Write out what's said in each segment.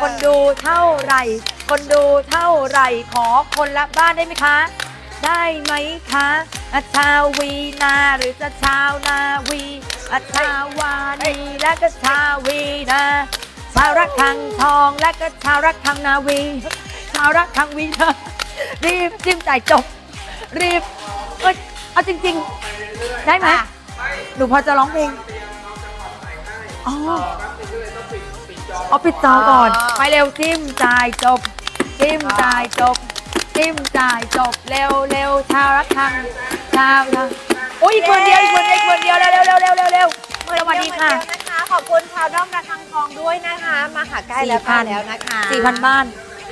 คนดูเท่าไหร่ คนดูเท่าไหร่ขอคนละบ้านได้ไหมคะ ได้ไหมคะอาชาววีนาหรือจะชาวนาวีอาชาวานีและก็ชาววีนาชาวรักทางทองและก็ชาวรักทางนาวี ชาวรักทางวีนารีบจิ้มจ่ายจบ รีบเอ้ยเอาจริง ๆ ได้ไหมหนูพอจะร้องเพลงอ๋อ เอาปิดจอก่อน ไปเร็วจิ้มจ่ายจบ จิ้มจ่ายจบ จิ้มจ่ายจบเร็วเร็วชาวรักทางชาวทางโอ้ยอีกคนเดียวอีกคนเดียวอีกคนเดียวเร็วเร็วเร็วเร็วเร็วเร็วสวัสดีค่ะเยวนะคะ ขอบคุณชาวด้อมระฆังทองด้วยนะคะ มาหาใกล้แล้ว4,000ใกล้แล้วนะคะ สี่พันบ้าน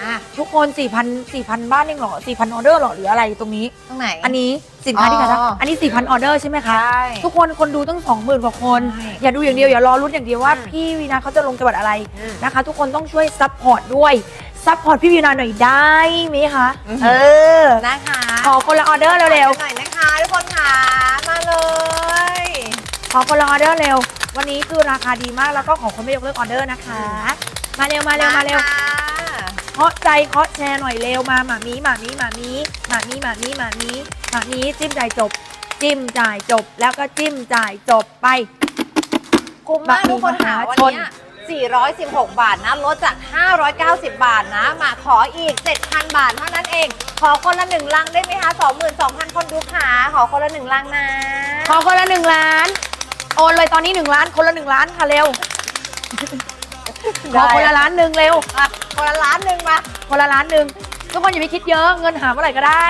อะทุกคนสี่พันสี่พันบ้านเองเหรอสี่พันออเดอร์เหรอหรืออะไรตรงนี้ ตรงไหน อันนี้สินค้าที่ขายได้อ๋ออัอันนี้สี่พันออเดอร์ใช่ไหมคะ ใช่ทุกคนคนดูตั้งสองหมื่นกว่าคน ใช่อย่าดูอย่างเดียวอย่ารอรุ้นอย่างเดียวว่าอืม พี่วีนาเขาจะลงจังหวัดอะไรอืมนะคะ ทุกคนต้องช่วยซัพพอร์ตด้วยซัพพอร์ตพี่วีนาหน่อยได้ไหมคะอือหือเออนะคะขอคนละออเดอร์เร็วหน่อยนะคะทุกคนค่ะ มาเลยๆขอคนละออเดอร์เร็ว วันนี้คือราคาดีมากแล้วก็ขอคนไม่ยกเลิกออเดอร์นะคะ มาเร็วมาเร็วมาเร็วค่ะ เคาะใจเคาะแชร์หน่อยเร็วมาหมามีหมามีหมามีหมามีหมามีหมามีหมามีจิ้มจ่ายจบ จิ้มจ่ายจบ แล้วก็จิ้มจ่ายจบไป คุ้มมากทุกคนหาวันนเนี้ย416 บาทนะ ลดจาก 590 บาทนะ มาขออีก 7,000 บาทเท่านั้นเอง ขอคนละหนึ่งลังได้ไหมคะ22,000 คนดูขาขอคนละหนึ่งลังนะ ขอคนละหนึ่งล้าน โอนเลยตอนนี้หนึ่งล้าน คนละหนึ่งล้านค่ะเร็ว ขอคนละล้านหนึ่งเร็วอะคนละล้านหนึ่งมา คนละล้านหนึ่งทุกคนอย่าไปคิดเยอะเงินหาเมื่อไหร่ก็ได้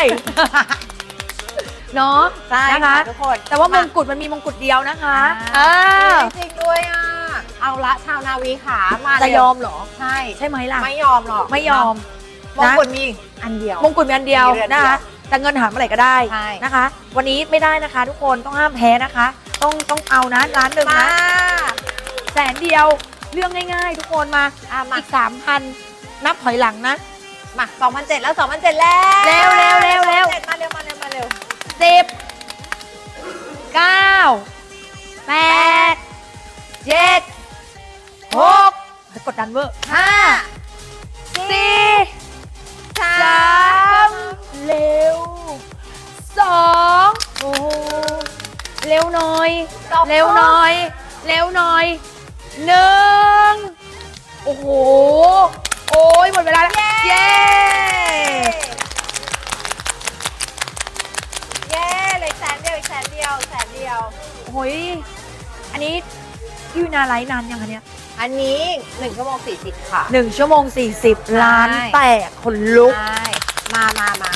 เนาะใช่นะคะทุกคนแต่ว่ามงกุฎมันมีมงกุฎเดียวนะคะอ่าอ่าจริงๆด้วยอะ เอาละชาวนาวีขามาจะเร็วยอมเหรอ ใช่ ใช่ไหมล่ะ ไม่ยอมหรอกไม่ยอม มงกุฎมีอันเดียว มงกุฎมีอันเดียวมีเรือนเดียวนะคะ แต่เงินหาเมื่อไหร่ก็ได้ใช่ นะคะ วันนี้ไม่ได้นะคะ ทุกคนต้องห้ามแพ้นะคะ ต้องต้องเอานะล้านหนึ่งมานะแสนเดียว เรื่องง่าย ๆ ทุกคนมาอะมาอีกสามพันนับถอยหลังนะ มา2,007 แล้ว 2,007 แล้วเร็วเร็วเร็วเร็ว 2,007มาเร็วมาเร็วมาเร็วสิบเก้าแปดเจ็ดหกกดดันเวอร์ห้าสี่สาสามมเร็วสองโอ้โหเร็วหน่อย เร็วหน่อย เร็วหน่อย หนึ่งโอ้โห โอ้ยหมดเวลาแล้ว เย้ เย้เหลยแสนเดียวอีกแสนเดียวแสนเดียว โอ้ย อันนี้พี่วินาไลฟ์นานยังคะเนี่ยอันนี้1ชั่วโมง40ค่ะหนึ่งชั่วโมง 40 ล้านใช่แตกคนลุก ใช่มามามามาเลย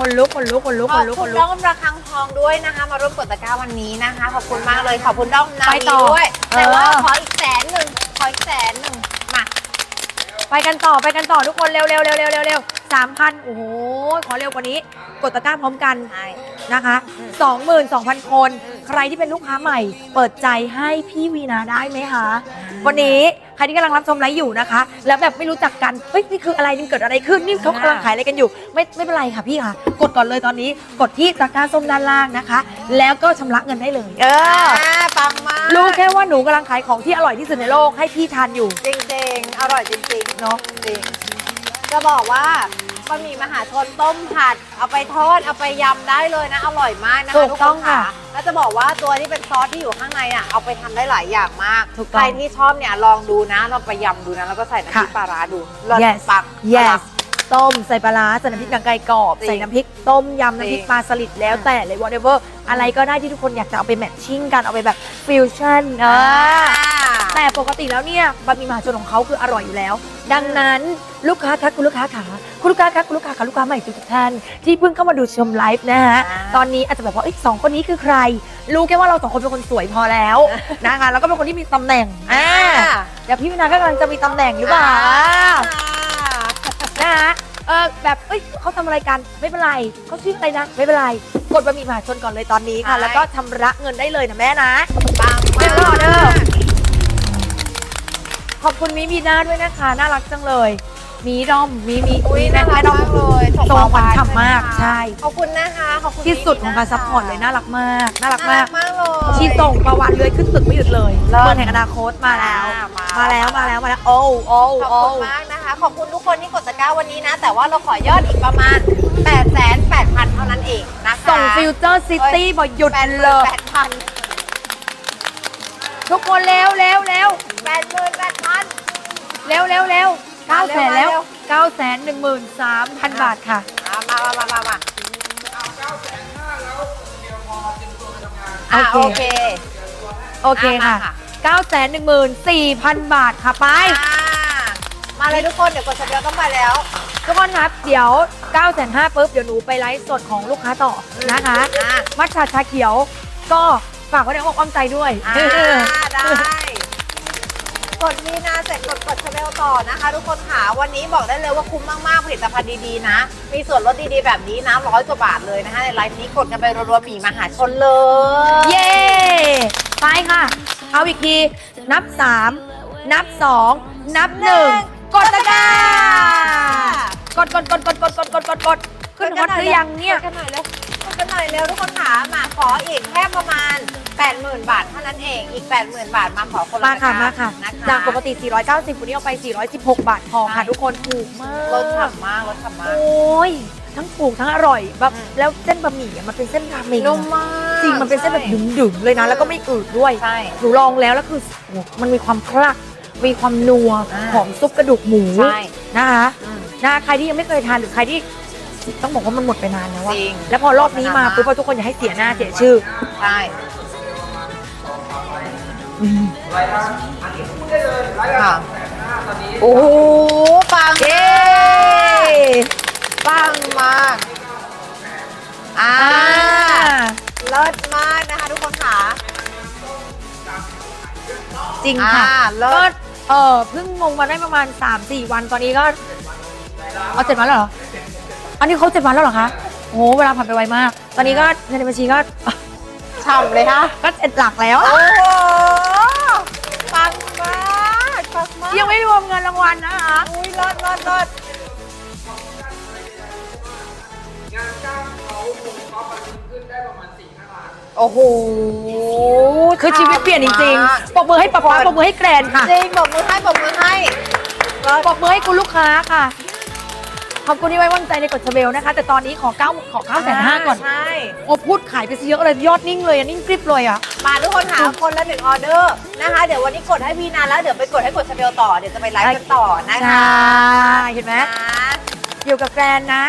คนลุกคนลุกคนลุกขคอนบลุกคุคณนด้ลุอกมระฆังทองด้วยนะคะ มาร่วมกดตะกร้าวันนี้นะคะ ขอบคุณมากเลยขอบคุณด้อมนาไปวีต่อด้วย เออ แต่ว่าขออีกแสนหนึ่งขออีกแสนหนึ่งมาไปกันต่อไปกันต่อทุกคนเร็วเร็วเร็วเร็วเร็วเร็วสามพันโอ้โหขอเร็วกว่านี้ กดตะกร้าพร้อมกันใช่ นะคะอืม 22,000 คน ใครที่เป็นลูกค้าใหม่ เปิดใจให้พี่วีนาได้ไหมคะ วันนี้ใครที่กำลังรับชมไลฟ์อยู่นะคะ แล้วแบบไม่รู้จักกันเฮ้ยนี่คืออะไรนี่เกิดอะไรขึ้นนี่เขากำลังขายอะไรกันอยู่ ไม่ไม่เป็นไรค่ะพี่ค่ะ กดก่อนเลยตอนนี้ กดที่ตะกร้าส้มด้านล่างนะคะ แล้วก็ชำระเงินได้เลย เอออ่าปังมากรู้แค่ว่าหนูกำลังขายของที่อร่อยที่สุดในโลกให้พี่ทานอยู่ จริงๆ อร่อยจริงๆ เนาะจริงจะบอกว่า บะหมี่มหาชนต้มผัด เอาไปทอดเอาไปยำได้เลยนะ อร่อยมากนะคะถูกทุกต้คองนค่ะค่ะแล้วจะบอกว่าตัวที่เป็นซอสที่อยู่ข้างในอะเอาไปทำได้หลายอย่างมากถูกต้องใครที่ชอบเนี่ยลองดูนะลองไปยำดูนะแล้วก็ใส่น้ำพริกค่ะ ปลาร้าดูเลิศ yes ปัง yes ต้มใส่ปลาร้าใส่น้ำพริกหนังไก่กรอบ จริงใส่น้ำพริกต้มยำน้ำพริกจริง ปลาสลิดแล้วแต่เลย whatever อะไรก็ได้ที่ทุกคนอยากจะเอาไปแมทชิ่งกันเอาไปแบบฟิวชั่นเออ แต่ปกติแล้วเนี่ยบะหมี่มหาชนของเขาคืออร่อยอยู่แล้ว ดังนั้นลูกค้าคะคุณลูกค้าขาคุณลูกค้าคะคุณลูกค้าขาลูกค้าใหม่ทุกท่านที่เพิ่งเข้ามาดูชมไลฟ์นะฮะอ่าตอนนี้อาจจะแบบว่าเอ้ยสองคนนี้คือใคร รู้แค่ว่าเราสองคนเป็นคนสวยพอแล้วนะคะแล้วก็เป็นคนที่มีตำแหน่งอ่าเดี๋ยวพี่วินาก็กำลังจะมีตำแหน่งหรือเปล่านะคะเออแบบเอ้ยเขาทำอะไรกันไม่เป็นไรเขาชื่ออะไรนะไม่เป็นไรกดบะหมี่มหาชนก่อนเลยตอนนี้ค่ะใช่แล้วก็ชำระเงินได้เลยนะแม่นะปังเรีมายบร้อยเด้อก ขอบคุณมิมีน่าด้วยนะคะ น่ารักจังเลย มีดอมมีมีอุ้ยแม่น่ารัแม่กดอมมากเลยทรงขวัญฉ่ำมากใช่ ขอบคุณนะคะขอบคุณที่สุดของการซัพพอร์ตเลยน่ารักมาก น่ารักมากมากเลยชีส่งประวันเลยขึ้นตึกไม่หยุดเลยเลิศเมืองแห่งอนาคตมาแล้วอ่ามามาแล้วมาแล้วมาแล้วโอ้โอ้ขอบโอ้คุณมากนะคะ ขอบคุณทุกคนที่กดตะกร้าวันนี้นะ แต่ว่าเราขอยอดอีกประมาณ8 8 0 0 0เท่านั้นเองนะคะส่งฟิลเตอร์ซิตี้บอกหยุดแปดหเลมื่นยแปดพัน ทุกคนเร็วเร็วเร็วแปดหมื่นแปดพัน เร็วเร็วเร็วเก้าแสนมาเร็แล้ววเก้าแสนหนึ่งหมื่นสามพันบาทค่ะมามามามามาโออะเคโอเค โอเคค่ะอะมาค่ะเก้าแสนหนึ่งหมื่นสี่พันบาทค่ะไปอ่ามาเลยทุกคน เดี๋ยวกดสเดียวต้องไปแล้ว ทุกคนครับ เดี๋ยว9ก้าแสนห้าปุ๊บ เดี๋ยวหนูไปไลฟ์สดของลูกค้าต่อนะคะอะมัทฉะชาเขียวก็ ฝากไว้ในอ้อมอ้อมใจด้วยอ่าได้กดมีนาเสร็จกดกดชาแนลต่อนะคะ ทุกคนค่ะ วันนี้บอกได้เลยว่าคุ้มมากๆผลิตภัณฑ์ดีๆนะ มีส่วนลดดีๆแบบนี้นะร้อยกว่าบาทเลยนะคะ ในไลฟ์นี้กดกันไปรัวๆหมีมหาชนเลย เย้ ไปค่ะ เอาอีกที นับ 3 นับ 2 นับ 1 กดตะกร้ากดกดกดกดกดกดกดกดกดขึ้นฮอตหรือยังเนี่ย กดกันหน่อยเร็ว กดกันหน่อยเร็วทุกคนค่ะมาขออีกแค่ประมาณ 80,000 บาทเท่านั้นเองอีก 80,000 บาทมาขอคนละมาค่ะตกร้มาค่ะนะคะจากปกติ 490วันนี้เอาไป 416 บาทพอค่ะใช่ ทุกคนถูกมากรสฉ่ำมากรสฉ่ำมากโอ้ย ทั้งถูกทั้งอร่อยแบบอืม แล้วเส้นบะหมี่อะมันเป็นเส้นราเมงนุ่มมาก จริงมันเป็นเส้นแบบดึงๆเลยนะแล้วก็ไม่อืดด้วยใช่ หนูลองแล้วแล้วคือโอ้โหมันมีความคลัก มีความนัวอ่าของซุปกระดูกหมูใช่นะคะอืม นะใครที่ยังไม่เคยทานหรือใครที่ ต้องบอกว่ามันหมดไปนานแล้วอะจริง แล้วพอรอบนี้มาปุ๊บอะทุกคนอย่าให้เสียหน้าเสียชื่อ ใช่อืมค่ะโอ้โหปังเย้ปังมากอ่าอ่าเลิศมากนะคะทุกคนค่ะ จริงอ่าค่ะเลิก็ศเออเพิ่งลงมาได้ประมาณ 3-4 วันตอนนี้ก็ เอาเจ็ดวันแล้วเหรอ อันนี้เขาเจ็ดวันแล้วเหรอคะโอ้โหเวลาผ่านไปไวมาก ตอนนี้ก็ในบัญชีก็ฉ่ำเลยค่ะก็เจ็ดหลักแล้วโอ้โหปังมากปังมากยังไม่รวมเงินรางวัลนะคะอุ้ยเลิศเลิศเลิศโอ้โหคือชีวิตเปลี่ยนจริงมากๆปรบมือให้ป๊าป๊าปรบมือให้แกรนค่ะจริงบอกมือให้บอกมือให้เลิศปรบมือให้คุณลูกค้าค่ะ ขอบคุณที่ไว้วางใจในกดชเบลนะคะ แต่ตอนนี้ขอเก้าขอเก้าแสนห้าก่อน ใช่ โอ้พูดขายไปซะเยอะเลยยอดนิ่งเลยอะนิ่งกริบเลยอะ มาทุกคนหาคนละหนึ่งออเดอร์นะคะ เดี๋ยววันนี้กดให้พี่นาแล้วเดี๋ยวไปกดให้กดชาเบลต่อเดี๋ยวจะไปไลฟ์กันต่อนะใชคะ่เห็นไหมนะอยู่กับแกรนนะ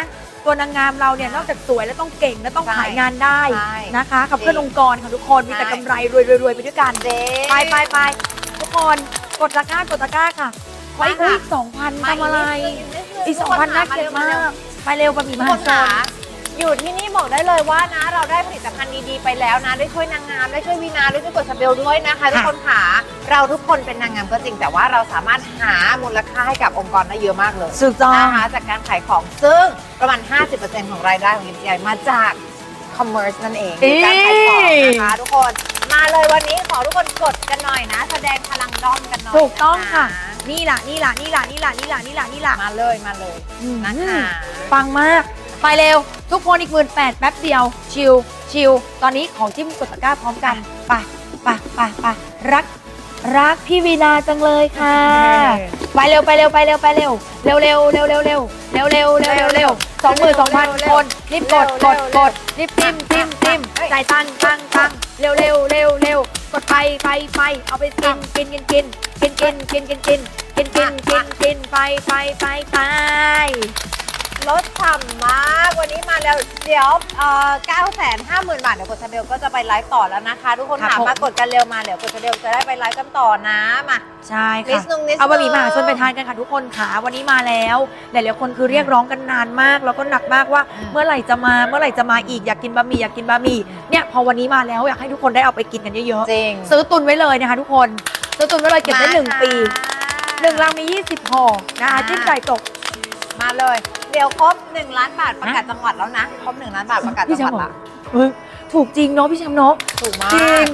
ตัวนางงามเราเนี่ยนอกจากสวยแล้วต้องเก่งและต้องใช่ขายงานได้ใช่ นะคะขับเคลื่อนจริงองค์กรค่ะทุกคนมีแต่ใช่กำไรรวยรวยๆไปด้วยกัน เจ๊ ไปไปไปทุกคนกดตะกร้ากดตะกร้าค่ะ ไว้มาค่ะอีกสองพันมาทำอะไร อีกสองพันน่าเกลียดมาก ไปเร็วบะหมี่ทุมกคหานชขานอยู่ที่นี่บอกได้เลยว่านะ เราได้ผลิตภัณฑ์ดีๆไปแล้วนะ ได้ช่วยนางงามได้ช่วยวีนาได้ช่วยกดชาเบลด้วยนะคะทุกคนขาเราทุกคนเป็นนางงามก็จริงแต่ว่าเราสามารถหามูลค่าให้กับองค์กรได้เยอะมากเลยสุดต้องนะคะจากการขายของซึ่งประมาณ 50%ของรายได้ของยิมใหญ่มาจากคอมเมอร์สนั่นเองคือการขายของนะคะทุกคนมาเลยวันนี้ขอทุกคนกดกันหน่อยนะ แสดงพลังด้อมกันหน่อยถูกต้องค่ะ นนี่ล่ะนี่ล่ะนี่ล่ะนี่ล่ะนี่ล่ะนี่ล่ะนี่ล่ะมาเลยมาเลยอืมนะคะปังมาก ไปเร็ว ทุกคนอีกหมื่นแปดแป๊บเดียว ชิลชิลตอนนี้ของจิ้มกดตะกร้าพร้อมกัน ไปไปไปไปรัก รักพี่วีนาจังเลยค่ะ ไปเร็วไปเร็วไปเร็วไปเร็วเร็วเร็วเร็วเร็วเร็วเร็วเร็วเร็วเร็วเร็วสองหมื่นสองพันคนรีบกดกดกดรีบจิ้มจิ้มจิ้มจ่ายตังค์ตังค์ตังค์เร็วเร็วเร็วเร็วกดไปไปไปเอาไปกินกินกินกินกินกินกินกินกินกินกินกินกินไปไปไปไป รถฉ่ำมากวันนี้มาแล้วเดี๋ยวเอ่อ9 5 0 0 0 0 บาท เดี๋ยวกดชาเบลก็จะไปไลฟ์ต่อแล้วนะคะ ทุกคนครับถามผม มากดกันเร็วมาเดี๋ยวกดชาเบลจะได้ไปไลฟ์กันต่อนะมา ใช่นิค่ะดนึงนิดนึง เอาบะหมี่มหาชนไปทานกันค่ะทุกคนค่ะวันนี้มาแล้วหลายๆคนคือเรียกร้องกันนานมาก แล้วก็หนักมากว่าอืมเมื่อไหร่จะมาเมื่อไหร่จะมาอีกอยากกินบะหมี่อยากกินบะหมี่เนี่ยพอวันนี้มาแล้วอยากให้ทุกคนได้เอาไปกินกันเยอะจริงๆ ซื้อตุนไว้เลยนะคะทุกคนซื้อตุนไว้เลยเก็บได้หนึ่งมาค่ะ ปีหนึ่งลังมี 20ห่อนะคะอ่าจิ้มไก่ตกมาเลย เดี๋ยวครบ1ล้านบาทประกาศจังหวัดแล้วนะครบ1ล้านบาทประกาศพี่จังหวัดแชมป์บอละกเฮ้ยถูกจริงเนาะพี่แชมป์เนาะถูกมาจริกง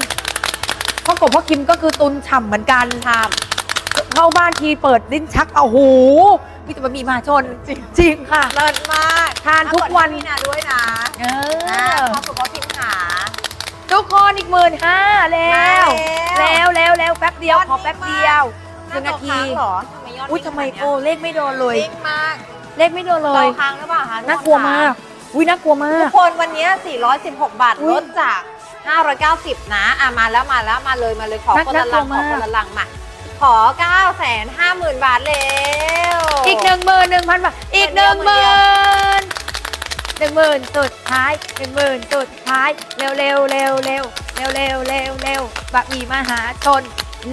พ่อกบพ่อคิมก็คือตุนฉ่ำเหมือนกันทเข้าบ้านทีเปิดลิ้นชักเอาโหมีแต่บะหมี่มหาชนจริงค่ะำเลิศมากทานทุกวันอะดให้พี่นาด้วยนะเอนะอขอบคุณพ่อพิมพ์ขาทุกคนอีกหมื่นห้าแล้วมาแล้ว แล้วแล้วแล้วแป๊บเดียวขอแป๊บเดียวหนึ่งนาทีหรอทำไมยอดอุ้ยทำไมโอ้เลขไม่โดนเลยเล็กมาก เลขไม่โดนเลต่อยค้างหรือเปล่าคะน่ากลัวมากอุ้ยน่ากลัวมาทุกก คนวันนี้ 416 บาทอุ๊ลยดจาก 590 นะอะมาแล้วมาแล้วมาเลยมาเลยขอน่าคนละลังน่ากลัวขอมาก คนละลังมาขอ 9 5 0 0 0 0 บาทแล้วอีกหนึ่งหมื่นหนึ่งพันบาทอีกหนึ่งหมื่นหนึ่งหมื่นสุดท้ายหนึ่งหมื่นสุดท้ายเร็วเร็วเร็วเร็วเร็วเร็วเร็วเร็วบะหมี่มหาชน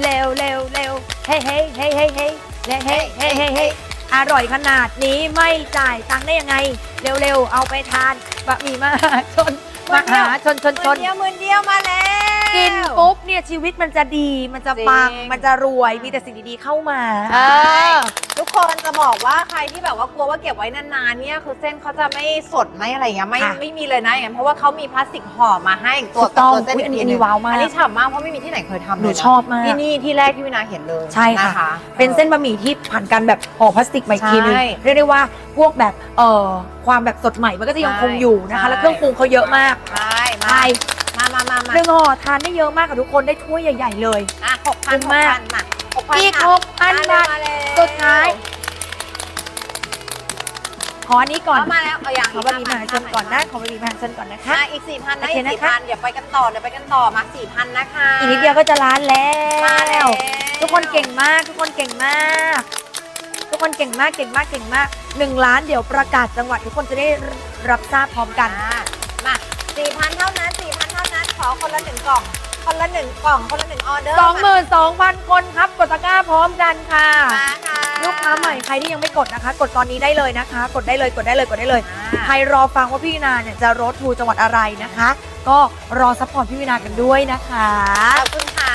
เร็วเร็วเร็วเฮ้เฮ้เฮ้เฮ้เฮ้เฮ้เฮ้เฮ้เฮ้เฮ้ อร่อยขนาดนี้ไม่จ่ายตังค์ได้ยังไง เร็วเร็วเอาไปทานบะหมี่มหาชนมหาชนชนชหมื่นนเดียวหมื่นเดียวมาแล้ว กินปุ๊บเนี่ยชีวิตมันจะดีมันจะปัง จริง มันจะรวยมีแต่สิ่งดีๆเข้ามาใช่ทุกคนจะบอกว่าใครที่แบบว่ากลัวว่าเก็บไว้นานๆเนี่ยคือเส้นเขาจะไม่สดไม่อะไรอย่างเงี้ยไม่ค่ะ ไม่มีเลยนะอย่างนั้นเพราะว่าเขามีพลาสติกห่อมาให้ตัวถูกต้องตัวเส้นอุ๊ยอีกอันนี้ทีอันนี้หงว้าวมาก อันนี้ฉ่ำมากเพราะไม่มีที่ไหนเคยทำหเลนูยนะชอบมาก ที่นี่ที่แรกที่วินาเห็นเลยใช่ค่ะ น เป็นเส้นบะหมี่ที่ผ่านการแบบห่อพลาสติกมาอีกทีนึงใช่เรียกได้ว่าพวกแบบเอ่อความแบบสดใหม่มันก็จะยังคงอยู่นะคะ ใช่ แล้วเครื่องปรุงเขาเยอะมากใช่มาใช่ มามามามาหนึ่งห่อทานได้เยอะมากกับทุกคนได้ถ้วยใหญ่ ๆ เลยอะหกพันคุ้หมกมากพันมาหกพันอีกค่ะหกพันบาทมาแล้วสุดท้าย ขออันนี้ก่อน เอามาแล้วเอาอย่างขอบะหมี่มหาชนก่อนนะขอบะหมี่มหาชนก่อนนะคะ อะอีกสี่พันนะโอเคอีกนะสี่คะพันเดี๋ยวไปกันต่อเดี๋ยวไปกันต่อมาสี่พันนะคะอีกนิดเดียวก็จะล้านแล้มาแล้ว ว ทุกคนเก่งมากทุกคนเก่งมาก ทุกคนเก่งมากเก่งมากเก่งมากหนึ่งล้านเดี๋ยวประกาศจังหวัดทุกคนจะได้รับทราบพร้อมกัน อะมาสี่พันเท่านั้นสี่พัน เท่านั้นขอคนละหนึ่งกล่อง คนละหนึ่งกล่อง คนละหนึ่งออเดอร์22,000คนครับ กดตะกร้าพร้อมกันค่ะ มาค่ะ ลูกค้าใหม่ใครที่ยังไม่กดนะคะ กดตอนนี้ได้เลยนะคะ กดได้เลยกดได้เลยกดได้เลย อะใครรอฟังว่าพี่วินาเนี่ยจะรถทูจังหวัดอะไรนะคะ ก็รอซัพพอร์ตพี่วินากันด้วยนะคะ ขอบคุณค่ะ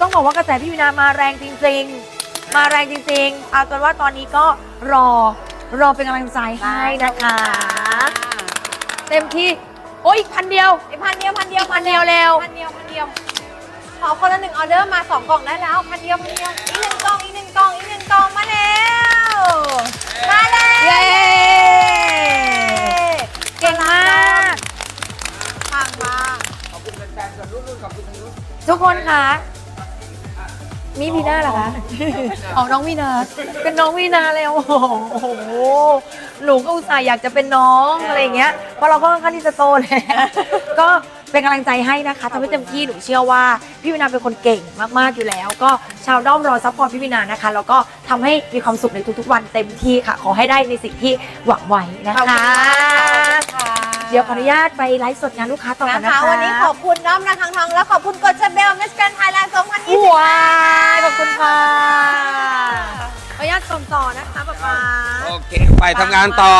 ต้องบอกว่ากระแสพี่วินามาแรงจริง ๆ มาแรงจริงๆ เอาเป็นว่าตอนนี้ก็รอรอเป็นกำลังใจให้นะคะ เต็มที่ โอ้ยอีกพันเดียวอีกพันเดียวพันเดียวพันเดียวเร็วพันเดียวพันเดียวขอคนละหนึ่งออเดอร์มาสองกล่องได้แล้วพันเดียวพันเดียวอีกหนึ่งกล่องอีกหนึ่งกล่องอีกหนึ่งกล่องมาแล้วมาแล้วเย้เก่งมากปังมากทุกคนคะมีพีน่าเหรอคะ อ๋อ น้องวีนา เป็นน้องวีนาแล้วโอ้โห หนูก็อุตส่าห์อยากจะเป็นน้องอะไรอย่างเงี้ยเพราะเราก็ค่อนข้างที่จะโตแล้วก็เป็นกำลังใจให้นะคะทำให้เต็มที่หนูเชื่อว่าพี่วินาเป็นคนเก่งมากๆอยู่แล้ว ก็ชาวด้อมรอซัพพอร์ตพี่วินานะคะแล้วก็ทำให้มีความสุขในทุกๆ วันเต็มที่ค่ะ ขอให้ได้ในสิ่งที่หวังไว้นะขอบคะคุณค่ะเดี๋ยวขออนุญาตไปไลฟ์สดงานลูกค้าต่อกันนะนะคะ คะ วันนี้ขอบคุณน้อมระคังทอง และขอบคุณกดชเบลมิสแกรนไทยแลนด์2020ว้ายขอบคุณค่ะข ออนุญาตส่งต่อนะคะป๊าป๊าโอเค ไปทำงานต่อ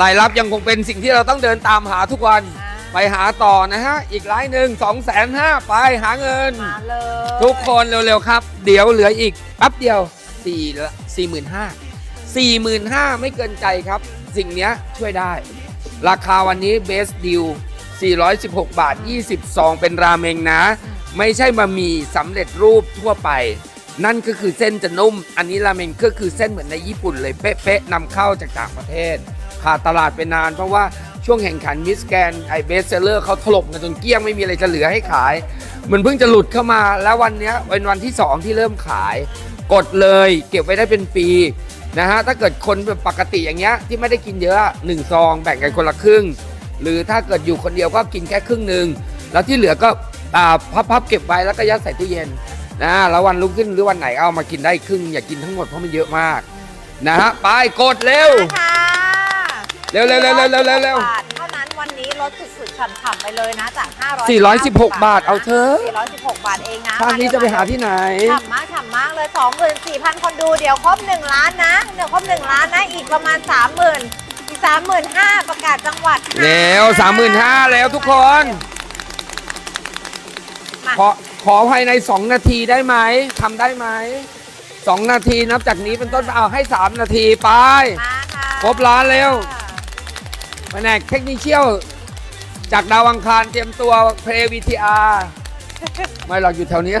รายรับยังคงเป็นสิ่งที่เราต้องเดินตามหาทุกวัน ไปหาต่อนะฮะ อีกรายหนึ่ง2 5 0 0 0ไปหาเงิน มาเลยทุกคนเร็วๆครับ เดี๋ยวเหลืออีกแป๊บเดียว4ละ45,000 45,000ไม่เกินใจครับ สิ่งเนี้ยช่วยได้ ราคาวันนี้เบสดิว416 บาท20ซองเป็นราเมงนะ ไม่ใช่บะหมี่สำเร็จรูปทั่วไป นั่นก็คือเส้นจะนุ่ม อันนี้ราเมงก็คือเส้นเหมือนในญี่ปุ่นเลยเป๊ะๆนำเข้าจากต่างประเทศ ขาดตลาดไปนานเพราะว่าช่วงแข่งขันมิสแกนไอเบสเซเลอร์เขาถล่มกันจนเกลี้ยงไม่มีอะไรจะเหลือให้ขาย มันเพิ่งจะหลุดเข้ามาแล้ววันนี้เป็นวันที่ 2 ที่เริ่มขาย กดเลยเก็บไว้ได้เป็นปีนะฮะถ้าเกิดคนแบบปกติอย่างเงี้ยที่ไม่ได้กินเยอะ1ซองแบ่งกันคนละครึ่ง หรือถ้าเกิดอยู่คนเดียวก็กินแค่ครึ่งหนึ่งแล้วที่เหลือก็อ่าพับๆเก็บไว้แล้วก็ยัดใส่ตู้เย็น นะแล้ววันรุ่งขึ้นหรือวันไหนเอามากินได้ครึ่งอย่ากินทั้งหมดเพราะมันเยอะมากนะฮะไปกดเร็ว ค่ะเร็วๆๆๆๆๆบาทเท่านั้นวันนี้ลดสุดๆฉ่ำๆไปเลยนะจาก416บาทเอาเถอะ 416 บาทเองนะทางนี้จะไปหาที่ไหน ฉ่ำมากฉ่ำมากเลย 24,000 คนดูเดี๋ยวครบ 1 ล้านนะ เดี๋ยวครบ 1 ล้านนะ อีกประมาณ 30,000 อีก 35,000 ประกาศจังหวัดค่ะเร็ว35,000แล้วทุกคน มาขอ ขอภายใน 2 นาทีได้ไหมทำได้ไหม2นาทีนับจากนี้เป็นต้นไปเอาให้ 3 นาทีไป มาค่ะครบล้านเร็ว แผนกเทคนิคเชียลจากดาวอังคารเตรียมตัวเพลย์วีทีอาร์ไม่หรอกอยู่แถวนี้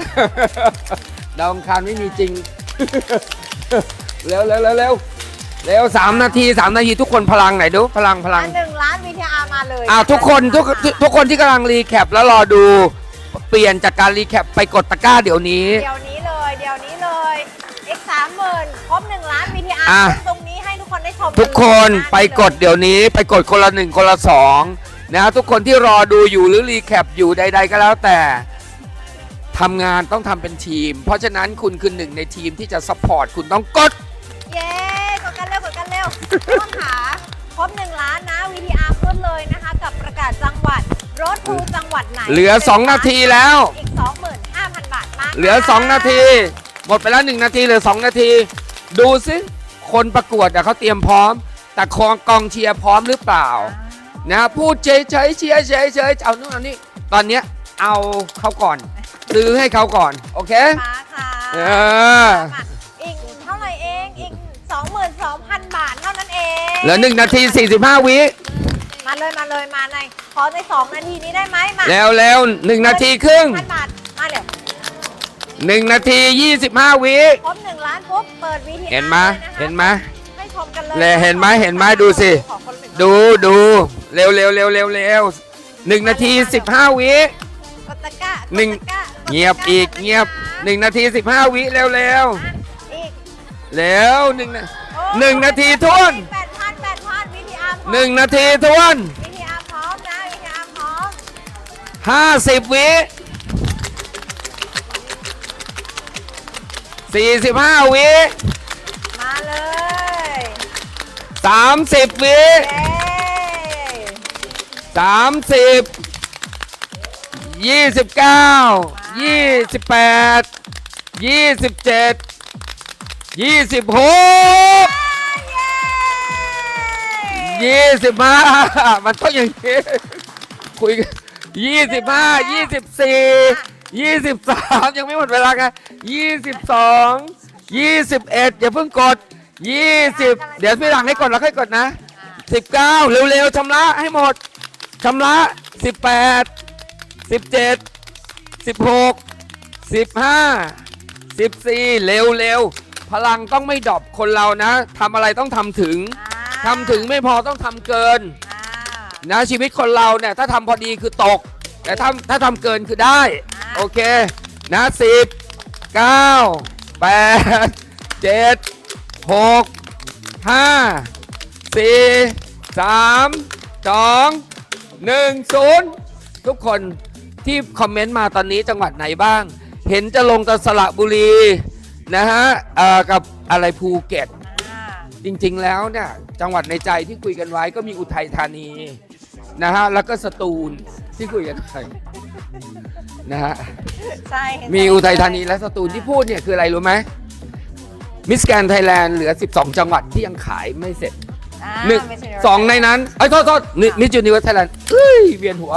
ดาวอังคารไม่มีจริง เร็วเร็วเร็วเร็วเร็วสามนาทีสามนาทีทุกคนพลังไหนอยดูพลังพลัง อันหนึ่ง1ล้าน VTR มาเลยอ่าทุกคนทุกทุกทุกคนที่กำลังรีแคปแล้วรอดู เปลี่ยนจากการรีแคปไปกดตะกร้าเดี๋ยวนี้ เดี๋ยวนี้เลย เดี๋ยวนี้เลยอีก30,000ครบ1ล้าน VTR อะขึ้นตรงนี้ให้ทุกคนได้ชมทุกคนเลยะไปกดเดี๋ยวนี้ ไปกดคนละหนึ่งคนละสองนะฮะทุกคนที่รอดูอยู่หรือรีแคปอยู่ใด ๆ ก็แล้วแต่ทำงานต้องทำเป็นทีม เพราะฉะนั้นคุณคือหนึ่งในทีมที่จะซัพพอร์ตคุณต้องกด เย้กดกันเร็วกดกันเร็วทุกคนค่ะครบ1ล้านนะ VTR ขึ้นเลยนะคะ กับประกาศจังหวัด รถทูจังหวัดไหนเหลือ2นาทีแล้ว อีก25,000 บาทมาเหลือ2นาที หมดไปแล้ว1นาทีเหลือ2นาที ดูซิคนประกวดอะเขาเตรียมพร้อม แต่คองกองเชียร์พร้อมหรือเปล่า นะพูดเฉยเฉยๆเชียร์เฉยเฉยๆเอานู่นเอานี่ตอนเนี้ยเอาเขาก่อน ซื้อให้เขาก่อน โอเคมาค่ะเออมาอีกเท่าไหร่เองอีก22,000 บาทเท่านั้นเองเหลือ1นาที 45 วิ มาเลยมาเลยมาในขอใน2นาทีนี้ได้ไหมมาแล้วแล้วหนึ่งนาทีครึ่งพันบาทมาเดี๋ยวหนึ่งนาที25วิครบ1ล้านปุ๊บเปิด VTR เห็นไหมลยะคะเห็นไหมให้ชมกันเลยแลเห็นไหมเห็นไหมดูสิขอคนละหนึ่งดูดูเร็วเร็วเร็วเร็วเร็วหนึ่งนาที15วิกดตะกร้ากดหนึ่งตะกร้ากดตะร้าเงียบอีกเงียบหนึ่งนาที15วิเร็วเร็วอะอีกเร็วหนึ่งนาโอ้หนึ่งนาทีทวนแปดพันแป หนึ่งนาทีทวน VTR พร้อมนะ VTR พร้อมห้าสิบวิสี่สิบห้าวิมาเลยสามสิบวิเย้สามสิบยี่สิบเก้ายี่สิบแปดยี่สิบเจ็ดยี่สิบหก ยี่สิบห้ามันต้องอย่างนี้ คุยยี่สิบห้ายี่สิบสี่ยี่สิบสามยังไม่หมดเวลาไงยี่สิบสองยี่สิบเอ็ดอย่าเพิ่งกดยี่สิบเดี๋ยวพี่หลังให้กดแล้วค่อยกดนะสิบเก้าเร็วๆชำระให้หมดชำระสิบแปดสิบเจ็ดสิบหกสิบห้าสิบสี่เร็วๆพลังต้องไม่ดรอปคนเรานะทำอะไรต้องทำถึง อ่ ทำถึงไม่พอต้องทำเกินอ่านะชีวิตคนเราเนี่ยถ้าทำพอดีคือตก แต่ถ้าถ้าทำเกินคือได้ โอเคนะสิบเก้าแปดเจ็ดหกห้าสี่สามสองหนึ่งศูนย์ทุกคนที่คอมเมนต์มาตอนนี้จังหวัดไหนบ้าง เห็นจะลงแตสระบุรีนะฮะเอ่อกับอะไรภูเก็ตอ่า จริงๆแล้วเนี่ยจังหวัดในใจที่คุยกันไว้ก็มีอุทัยธานีนะฮะแล้วก็สตูลที่คุยกันไว้นะฮะใช่เห็นมีอุทัยธานีและสตูลที่พูดเนี่ยคืออะไรรู้ไหมมิสแกนไทยแลนด์เหลือ 12 จังหวัดที่ยังขายไม่เสร็จอ่าหนึ่งไม่ใช่สองในนั้นไอ้ยโทษโทษมิสจูนิเวอร์ไทยแลนด์เอ้ยเวียนหัว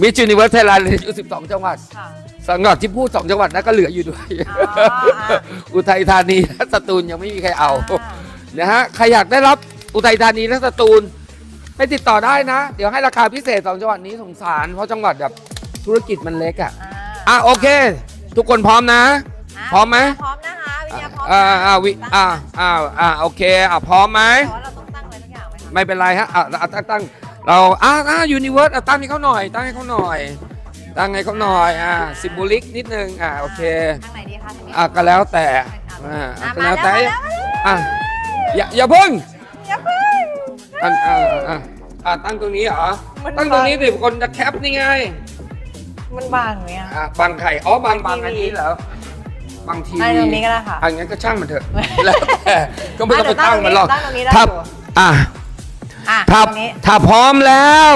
มิสจูนิเวอร์ไทยแลนด์เหลืออยู่12 จังหวัด ค่ะสังกัดที่พูด2จังหวัดนั้นก็เหลืออยู่ด้วยอ๋ออะอุทัยธานีและสตูลยังไม่มีใครเอาอ่านะฮะใครอยากได้รับอุทัยธานีและสตูลไปติดต่อได้นะ เดี๋ยวให้ราคาพิเศษสองจังหวัดนี้สงสาร เพราะจังหวัดแบบธุรกิจมันเล็กอะอ่าอะโอเค ทุกคนพร้อมนะอะพร้อมไหมพร้อมนะคะวิทยาพร้อมอ่านะอ่าวิอ่าอ่าอ่าโอเคอะพร้อมไหมแต่ว่าเราต้องตั้งอะไรสักอย่างไหมคะไม่เป็นไรฮะอะอะตั้งตั้งเราอ่าอ่ายูนิเวิร์สอะตั้งให้เขาหน่อย ตั้งให้เขาหน่อย ตั้งให้เขาหน่อยอ่าซิมโบลิกนิดนึงอ่าโอเคทางไหนดีคะทางนี้อะก็แล้วแต่อ่าอะก็มาแล้วแล้วแต่มาแล้วมาแล้วอะอย่าอย่าเพิ่งอย่าเพิ่งอันอ่าอ่าอ่าตั้งตรงนี้เหรอมันตั้งตรงนี้สิคนจะแคปนี่ไงมันบางไหมอะอ่าบังไข่อ๋อบังบังทีวีอันนี้เหรอบังทีได้วีตรงนี้ก็ได้ค่ะอันงั้นก็ช่างมันเถอะแล้วแต่ก็ไม่ต้องไปอะตั้งมันหรอกตั้งตรงนี้ได้ถ้าอยู่อะอะถ้าตรงนี้ถ้าพร้อมแล้ว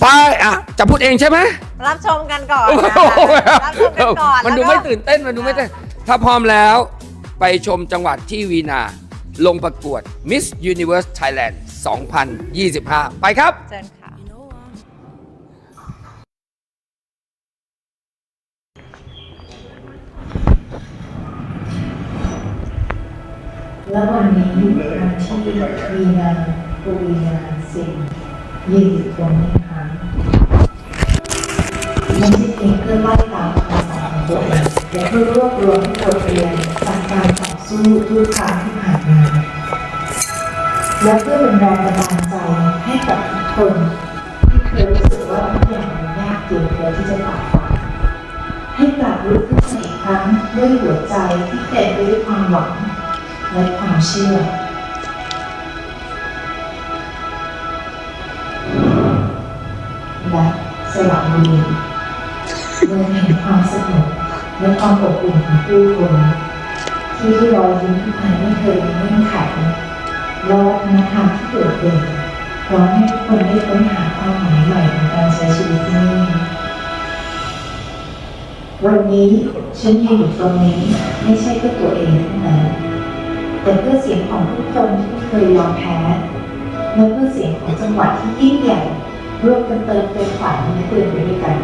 ไปอะจะพูดเองใช่ไหมรับชมกันก่อนนะคะรับชมกันก่อนมันดูแล้วก็ไม่ตื่นเต้นมันดูไม่ตื่นถ้าพร้อมแล้ว ไปชมจังหวัดที่วีนา ลงประกวด Miss Universe Thailand 2025 ไปครับเชิญค่ะและวันนี้วันที่วีนาปุรีนาสิงห์ยี่สิบคนอีกครั้ง ไม่ใช่เพียงเพื่อไล่ตามคำสั่งของตัวเองแต่เพื่อรวบรวมบทเรียนจากการต่อสู้ทุกครั้งที่ผ่านมาและเพื่อเป็นแรงบันดาลใจให้กับทุกคนที่เคยรู้สึกว่าทุกอย่างมันยากเกินพอที่จะฝ่าฟันให้กลับลุกขึ้นมาอีกครั้งด้วยหัวใจที่เต็มไปด้วยความหวังและความเชื่อและสลับบุรี เมืองแห่งความสงบและความอบอุ่นของผู้คนที่รอยยิ้มที่พันไม่เคยมีเงื่อนไขและวัฒนธรรมที่โดดเด่นพร้อมให้ทุกคนได้ค้นหาความหมายใหม่ของการใช้ชีวิตที่นี่วันนี้ฉันยืนอยู่ตรงนี้ไม่ใช่เพื่อตัวเองเท่านั้นแต่เพื่อเสียงของทุกคนที่เคยยอมแพ้และเพื่อเสียงของจังหวัดที่ยิ่งใหญ่ร่วมกันเติมเต็มฝันและเตือนไปด้วยกัน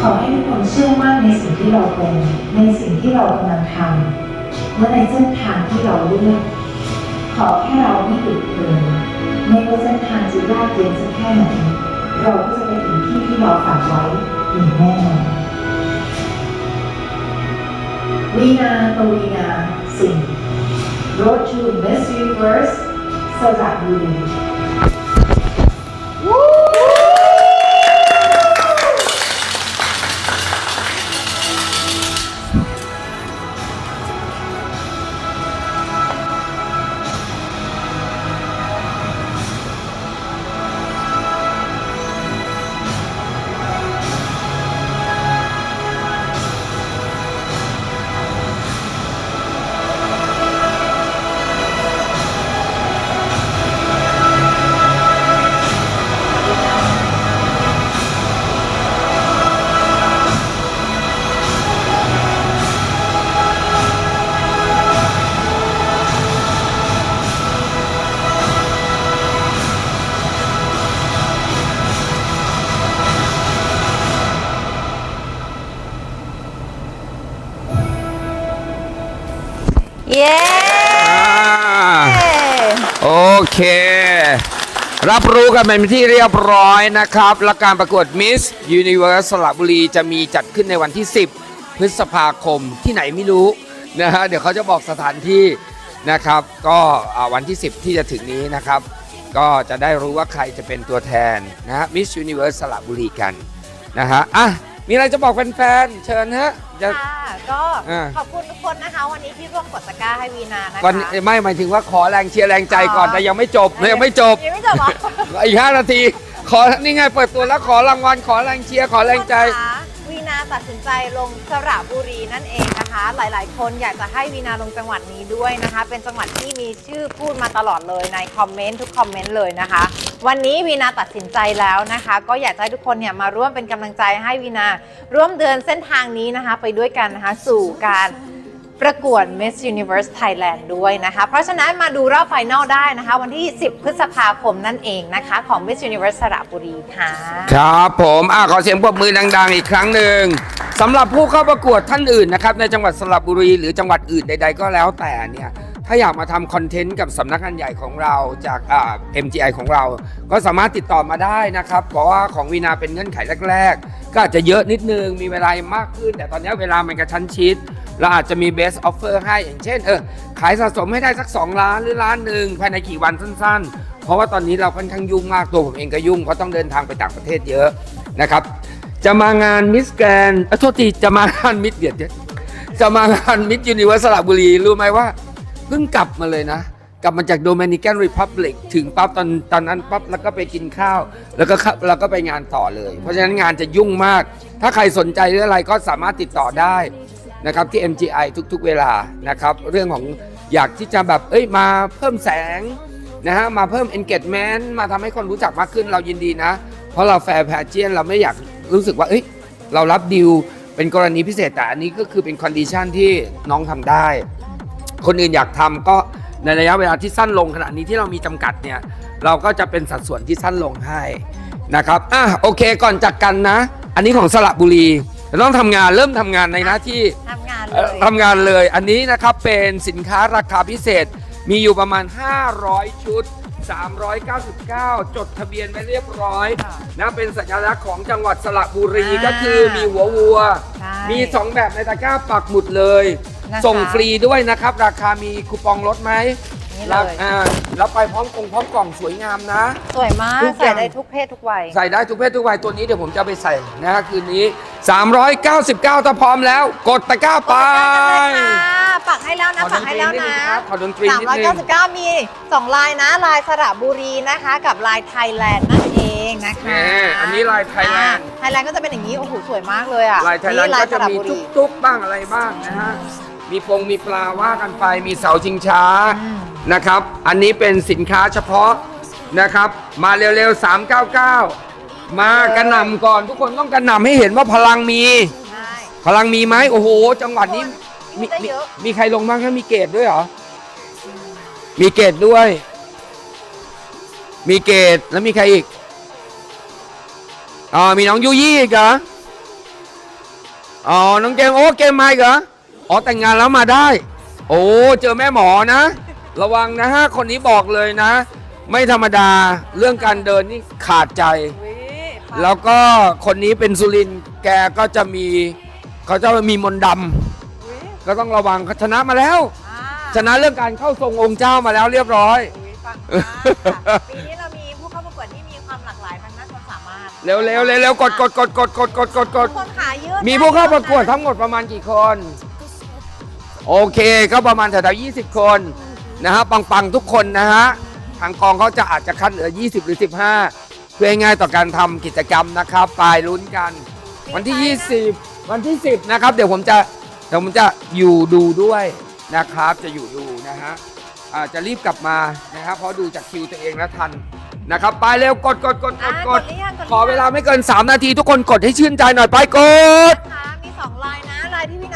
ขอให้ทุกคนเชื่อมั่นในสิ่งที่เราเป็น ในสิ่งที่เรากำลังทำและในเส้นทางที่เราเลือก ขอแค่เราไม่หยุดเดินไม่ว่าเส้นทางจะยากเย็นสักแค่ไหน เราก็จะไปถึงที่ที่เราฝันไว้อย่างแน่นอนวีนาปวีนาสิงห์ Road to Miss Universe สระบุรี เค รับรู้กันเป็นที่เรียบร้อยนะครับ และการประกวด Miss Universe สระบุรีจะมีจัดขึ้นในวันที่ 10 พฤษภาคมที่ไหนไม่รู้นะฮะเดี๋ยวเขาจะบอกสถานที่นะครับ ก็วันที่ 10 ที่จะถึงนี้นะครับ ก็จะได้รู้ว่าใครจะเป็นตัวแทนนะฮะ Miss Universe สระบุรีกันนะฮะอะ มีอะไรจะบอกแฟนๆ เชิญฮะจะ ค่ะก็อ่า ขอบคุณทุกคนนะคะ วันนี้ที่ร่วมกดตะกร้าให้วีนานะคะวันไม่หมายถึงว่าขอแรงเชียร์แรงใจก่อนอ๋อแต่ยังไม่จบยังไม่จบ ยังไม่จบเหรออีกห้านาที ขอ นี่ไงเปิดตัวแล้วขอรางวัล ขอแรงเชียร์ ขอแรงใจ ทุกคนคะวีนาตัดสินใจลงสระบุรีนั่นเอง นะคะ หลายๆ คนอยากจะให้วีนาลงจังหวัดนี้ด้วยนะคะ เป็นจังหวัดที่มีชื่อพูดมาตลอดเลยในคอมเมนต์ทุกคอมเมนต์เลยนะคะ วันนี้วีนาตัดสินใจแล้วนะคะ ก็อยากจะให้ทุกคนเนี่ยมาร่วมเป็นกำลังใจให้วีนาร่วมเดินเส้นทางนี้นะคะ ไปด้วยกันนะคะสู่การ ประกวด Miss Universe Thailand ด้วยนะคะ เพราะฉะนั้นมาดูรอบไฟนอลได้นะคะ วันที่ 10 พฤษภาคมนั่นเองนะคะ ของ Miss Universe สระบุรีค่ะ ครับผมอะขอเสียงปรบมือดังๆ อีกครั้งหนึ่งสำหรับผู้เข้าประกวดท่านอื่นนะครับในจังหวัดสระบุรีหรือจังหวัดอื่นใด ๆ ก็แล้วแต่เนี่ย ถ้าอยากมาทำคอนเทนต์กับสำนักงานใหญ่ของเราจากอ่า MGI ของเรา ก็สามารถติดต่อมาได้นะครับ เพราะว่าของวีนาเป็นเงื่อนไขแรก ๆ ก็อาจจะเยอะนิดนึงมีเวลามากขึ้น แต่ตอนนี้เวลามันกระชั้นชิด เราอาจจะมี best offer ให้อย่างเช่นเออขายสะสมให้ได้สัก 2 ล้านหรือล้านหนึ่งภายในกี่วันสั้น ๆ เพราะว่าตอนนี้เราค่อนข้างยุ่งมากตัวผมเองก็ยุ่งเพราะต้องเดินทางไปต่างประเทศเยอะนะครับจะมางานมิสแกรนโทษทีจะมางานมิสเดียดจะมางานมิสยูนิเวอร์สระบุรีรู้ไหมว่า เพิ่งกลับมาเลยนะ กลับมาจากโดเมนิกันรีพับลิกถึงปั๊บตอนตอนนั้นปั๊บแล้วก็ไปกินข้าว แล้วก็ข้าแล้วก็ไปงานต่อเลย เพราะฉะนั้นงานจะยุ่งมาก ถ้าใครสนใจหรืออะไรก็สามารถติดต่อได้นะครับที่ MGI ทุกๆเวลานะครับ เรื่องของอยากที่จะแบบเอ้ยมาเพิ่มแสงนะฮะมาเพิ่ม engagement มาทำให้คนรู้จักมากขึ้นเรายินดีนะ เพราะเราแฟร์แพเจียนเราไม่อยากรู้สึกว่าเอ้ยเรารับดิวเป็นกรณีพิเศษแต่อันนี้ก็คือเป็นคอนดิชันที่น้องทำได้ คนอื่นอยากทำก็ในระยะเวลาที่สั้นลงขณะนี้ที่เรามีจำกัดเนี่ยเราก็จะเป็นสัดส่วนที่สั้นลงให้นะครับอะโอเคก่อนจากกันนะ อันนี้ของสระบุรีเราต้องทำงานเริ่มทำงานในหน้าที่ทำงานเลเอ่อยทำงานเลยอันนี้นะครับเป็นสินค้าราคาพิเศษมีอยู่ประมาณ 500 ชุด 399 จดทะเบียนไว้เรียบร้อยนะเป็นสัญลักษณ์ของจังหวัดสระบุรีก็คือมีหัววัวใช่มี 2 แบบในตะกร้าปักหมุดเลย นะคะส่งฟรีด้วยนะครับ ราคามีคูปองลดไหมนี่แล้วเลยอ่าแล้วไปพร้อมกงพร้อมกล่องสวยงามนะ สวยมาก ทุกอย่างใส่ได้ทุกเพศทุกวัย ใส่ได้ทุกเพศทุกวัยตัวนี้เดี๋ยวผมจะเอาไปใส่นะฮะคืนนี้ 399 ถ้าพร้อมแล้ว กดตะกร้าไป ปักให้แล้วนะขอดปักนตให้รีแล้วนิดนึนะงครับขอดนตรีนิดนึง 399 มี 2 ลายนะ ลายสระบุรีนะคะ กับลายไทยแลนด์นั่นเองนะคะ แหมอันนี้ลายไทยแลนด์อ่าไทยแลนด์ก็จะเป็นอย่างนี้ โอ้โห สวยมากเลยอะลายไทยแลนด์นี่ก็จะมีสรบุรี จุ๊บๆบ้างอะไรบ้างนะฮะ มีปงมีปลาว่ากันไปมีเสาชิงช้าอืมนะครับ อันนี้เป็นสินค้าเฉพาะนะครับ มาเร็วๆ 399 มากระหน่ำก่อนทุกคนต้องกระหน่ำให้เห็นว่าพลังมี ใช่พลังมีไหมโอ้โห จังหวัดนี้มีได้มีเยอะมีใครลงบ้างครับมีเกรดด้วยเหรอ มีเกรดด้วย มีเกรดแล้วมีใครอีกอ๋อมีน้องยูยี่อีกเหรออ๋อน้องเกมโอ้เกมมาอีกเหรอ อ๋อแต่งงานแล้วมาได้ โอ้เจอแม่หมอนะ ระวังนะฮะคนนี้บอกเลยนะ ไม่ธรรมดาเรื่องการเดินนี่ขาดใจ อุ๊ยแล้วก็คนนี้เป็นสุรินทร์แกก็จะมีเขาจะมีมนต์ดอุ๊ยำก็ต้องระวังเขาชนะมาแล้ว อ่าชนะเรื่องการเข้าทรงองค์เจ้ามาแล้วเรียบร้อย อุ๊ยปังมากค่ะปีนี้เรามีผู้เข้าประกวดที่มีความหลากหลายทางด้านความสามารถเร็วเร็วเร็วเร็วกดกดกดกดกดกดกดกดทุกคนขายเยอะมีผู้เข้าประกวดทั้งหมดประมาณกี่คน โอเคก็ประมาณแถวๆ20 คนนะฮะปังๆทุกคนนะฮะทางกองเขาจะอาจจะคัดเหลือ 20 หรือ 15 เพื่อให้ง่ายต่อการทำกิจกรรมนะครับไปลุ้นกัน วันที่ 20 วันที่ 10 นะครับ เดี๋ยวผมจะเดี๋ยวผมจะอยู่ดูด้วยนะครับจะอยู่ดูนะฮะอ่าจะรีบกลับมานะครับเพราะดูจากคิวตัวเองแล้วทันนะครับไปเร็วกดกดกดกอะดกกดดหรือยังกดหรือยัง ขอเวลาไม่เกิน 3 นาทีทุกคนกดให้ชื่นใจหน่อยไปกด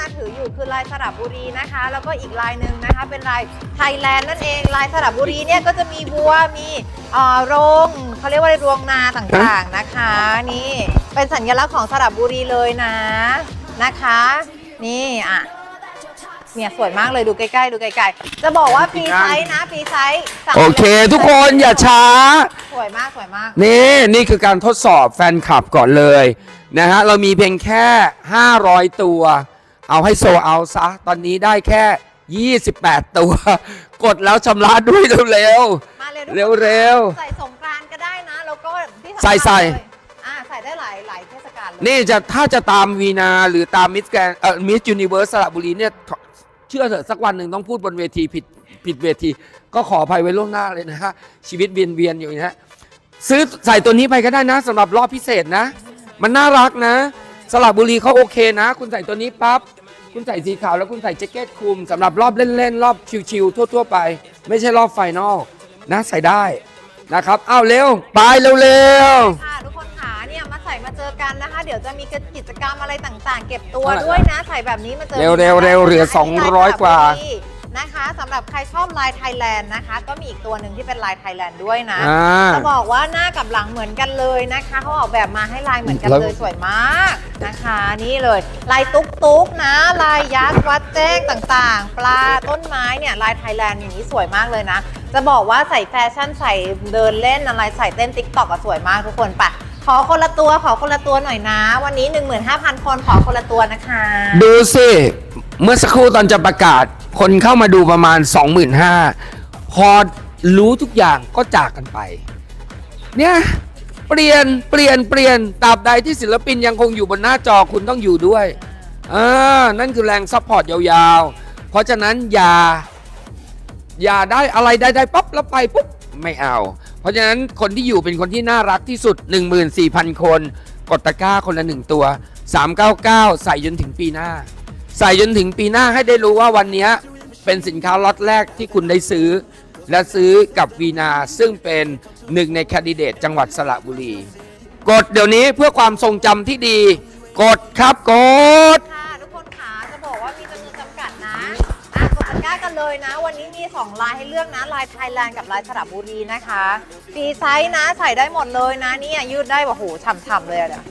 ลายที่พี่นาถืออยู่คือลายสระบุรีนะคะ แล้วก็อีกลายหนึ่งนะคะ เป็นลายไทยแลนด์นั่นเอง ลายสระบุรีเนี่ยก็จะมีบัวมีเอ่อโรงเขาเรียกว่าอะไรรวงนาต่างๆนะคะ นี่เป็นสัญลักษณ์ของสระบุรีเลยนะนะคะ นี่อะเนี่ยสวยมากเลยดูใกล้ๆดูไกลๆจะบอกว่าฟรีไซส์นะฟรีไซส์สั่งโอเคทุกคนอย่าช้า สวยมากสวยมาก นี่นี่คือการทดสอบแฟนคลับก่อนเลยนะฮะเรามีเพียงแค่ 500 ตัว เอาให้โซเอาซะ ตอนนี้ได้แค่ 28 ตัว กดแล้วชำระด้วยเร็วมาเร็วเร็วเร็ว ใส่สงกรานต์ก็ได้นะ แล้วก็ที่สำคัญใส่ใส่ เลยอ่าใส่ได้หลายหลายเทศกาลเลยๆนี่จะถ้าจะตามวีนาหรือตามมิสแกนเอ่อมิสยูนิเวิร์สสระบุรีเนี่ยเชื่อเถอะสักวันหนึ่งต้องพูดบนเวทีผิดผิดเวที ก็ขออภัยไว้ล่วงหน้าเลยนะฮะ ชีวิตเวียนเวียนๆอยู่นะฮะ ซื้อใส่ตัวนี้ไปก็ได้นะสำหรับรอบพิเศษนะ มันน่ารักนะสระบุรีเขาโอเคนะ คุณใส่ตัวนี้ปั๊บ คุณใส่สีขาวแล้วคุณใส่แจ็คเก็ตคลุมสำหรับรอบเล่นๆ รอบชิวๆทั่ว ๆ ไป ไม่ใช่รอบไฟนอลนะใส่ได้นะครับอ้าวเร็ว ไปเร็วค่ะทุกคนขาเนี่ยมาใส่มาเจอกันนะคะ เดี๋ยวจะมีกิจกรรมอะไรต่างๆ เก็บตัวเท่าไหร่ด้วยนะ ใส่แบบนี้มาเจอเร็วเร็วเร็วเหลือนนี้ล200กว่าสระบุรี นะคะสำหรับใครชอบลายไทยแลนด์นะคะ ก็มีอีกตัวหนึ่งที่เป็นลายไทยแลนด์ด้วยนะ อ่า จะบอกว่าหน้ากับหลังเหมือนกันเลยนะคะเขาออกแบบมาให้ลายเหมือนกันแล้ว เลยสวยมากนะคะ นี่เลย ลายตุ๊กตุ๊กนะ ลายยักษ์วัดแจ้งต่างๆ ปลาต้นไม้เนี่ยลายไทยแลนด์อย่างนี้สวยมากเลยนะ จะบอกว่าใส่แฟชั่นใส่เดินเล่นอะไรใส่เต้นติ๊กต็อกก็สวยมากทุกคนไปะขอคนละตัวขอคนละตัวหน่อยนะ วันนี้ 15,000 คนขอคนละตัวนะคะ ดูสิ เมื่อสักครู่ตอนจะประกาศ คนเข้ามาดูประมาณ 25,000พอรู้ทุกอย่างก็จากกันไป เนี่ยเปลี่ยนเปลี่ยนเปลี่ยนตราบใดที่ศิลปินยังคงอยู่บนหน้าจอคุณต้องอยู่ด้วยอ่านั่นคือแรงซัพพอร์ตยาวๆ เพราะฉะนั้นอย่า อย่าได้อะไรได้ได้ปั๊บแล้วไปปุ๊บไม่เอา เพราะฉะนั้นคนที่อยู่เป็นคนที่น่ารักที่สุด 14,000 คน กดตะกร้าคนละหนึ่งตัว 399 ใส่จนถึงปีหน้า ใส่จนถึงปีหน้าให้ได้รู้ว่าวันนี้เป็นสินค้าล็อตแรกที่คุณได้ซื้อ และซื้อกับวีนาซึ่งเป็นหนึ่งในแคนดิเดตจังหวัดสระบุรี กดเดี๋ยวนี้เพื่อความทรงจำที่ดี กดครับกด ค่ะทุกคนขาจะบอกว่ามีจำนวนจำกัดนะอะกดตะกร้ากันเลยนะ วันนี้มี 2 ลายให้เลือกนะ ลายไทยแลนด์กับลายสระบุรีนะคะฟรีไซส์นะ ใส่ได้หมดเลยนะเนี่ยยืดได้แบบโหฉ่ำๆเลยอะเดี๋ย